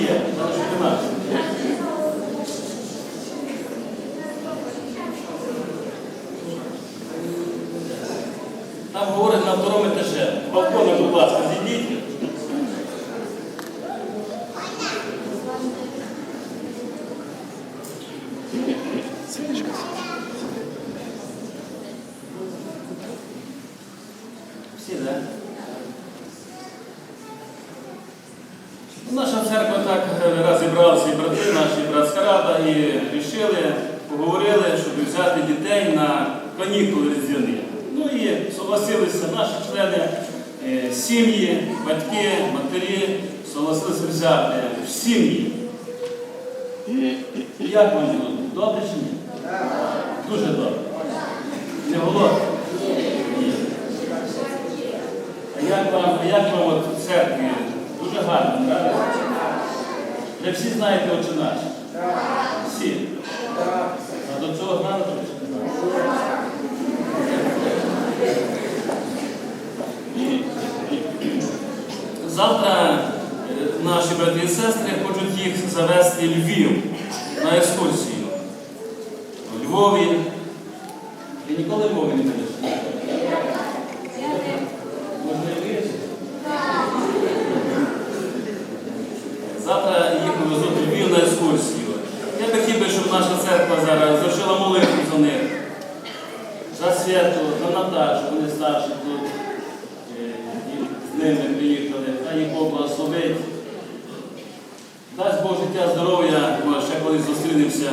інакше. Там говорить на второму етаже. Балкони, будь ласка, зійдіть. Всі, так? Наша церква раз зібралися і брати, наші братська рада, і вирішили, поговорили, щоб взяти дітей на канікули різдвяні. Ну і согласилися наші члени, е, сім'ї, батьки, матері, согласилися взяти в сім'ї. Як вам? Добре чи ні? Дуже добре. Не голодні? Ні. А як вам, як вам от в церкві? Дуже гарно, правда? Ви всі знаєте очі наші? Всі. А до цього знали? Завтра е, наші брати і сестри хочуть їх завести Львів на екскурсію. У Львові. Ти ніколи в Львові не будеш? Можна і вирішити? Завтра їх повезуть в Львів на екскурсію. Я би хотів би, щоб наша церква зараз зашила молитву за них. За свято, Наташу, вони старші тут. е, З ними приїхали. Хай їх Бог благословить. Дасть Бог життя, здоров'я, може ще колись зустрінемося.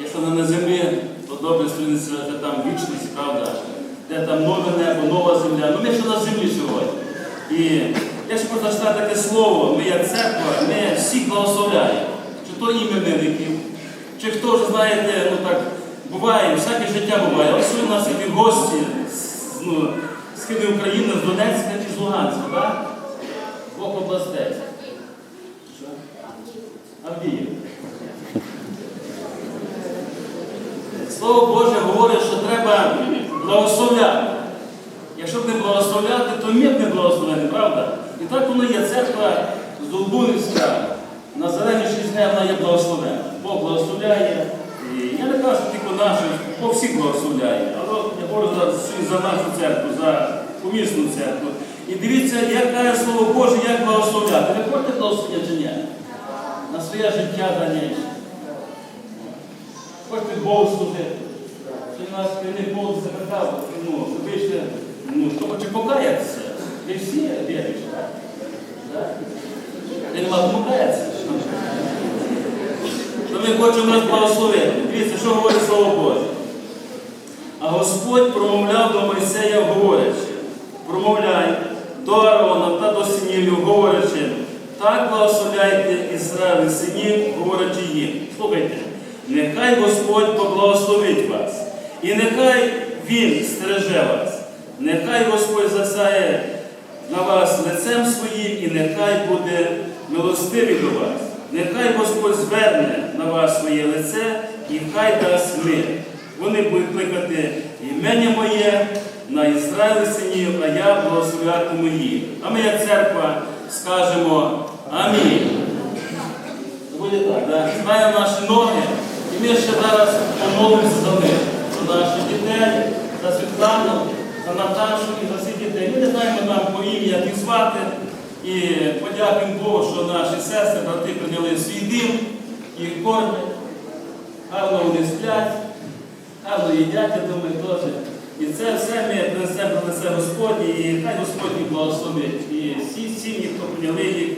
Якщо не на землі, то добре зустрінемося, де там вічність, правда, де там нове небо, нова земля. Ну ми ще на землі сьогодні. І я ще хочу зачитати таке слово, ми як церква, ми всіх благословляємо. Чи то іменинників, чи хто вже знаєте, ну так, буває, всяке життя буває. Ось у нас які гості з, ну, з Східної України, з Донецька чи з Луганська, так? Бог областей. Авдіїв. Слово Боже говорить, що треба благословляти. Якщо б не благословляти, то мір не благословений, правда? І так воно є церква з на зеленій шість вона є благословена. Бог благословляє. І я не тільки нашу, Бог всіх благословляє. Але я говорю за, нашу церкву, за помісну церкву. І дивіться, як каже Слово Боже, як благословляти. Ви хочете благословення чи ні? На своє життя дальніше. Хочете Богу служити. Сьогодні нас керівник Бог запитав, ну, ви ще, ну, хто хоче покаятися. Ви всі віруючі, так? Так? Ви нема кому каятися. То ми хочемо нас благословити. Дивіться, що говорить Слово Боже. А Господь промовляв до Мойсея, говорячи, промовляй до Аарона та до синів, говорячи, так благословляйте Ізраїль синів, говорячи їм. Слухайте, нехай Господь поблагословить вас, і нехай Він стереже вас, нехай Господь засяє на вас лицем своїм, і нехай буде милостивий до вас. Нехай Господь зверне на вас своє лице і хай дасть мир. Вони будуть кликати імення моє на Ізраїль синів, а я благословлятиму їх. А ми, як церква, скажемо Амінь. Буде так, да? Знаємо наші ноги, і ми ще зараз помолимося за них, за наших дітей, за Світлану, за Наташу і за всіх дітей. Ми не знаємо нам по ім'я, як їх звати. І подякуємо Богу, що наші сестри, брати прийняли свій дім, їх кормять, гарно вони сплять, гарно їдять, я думаю, теж. І це все ми принесемо, принесе Господь, і хай Господь благословить. І всі сім'ї, хто прийняли їх,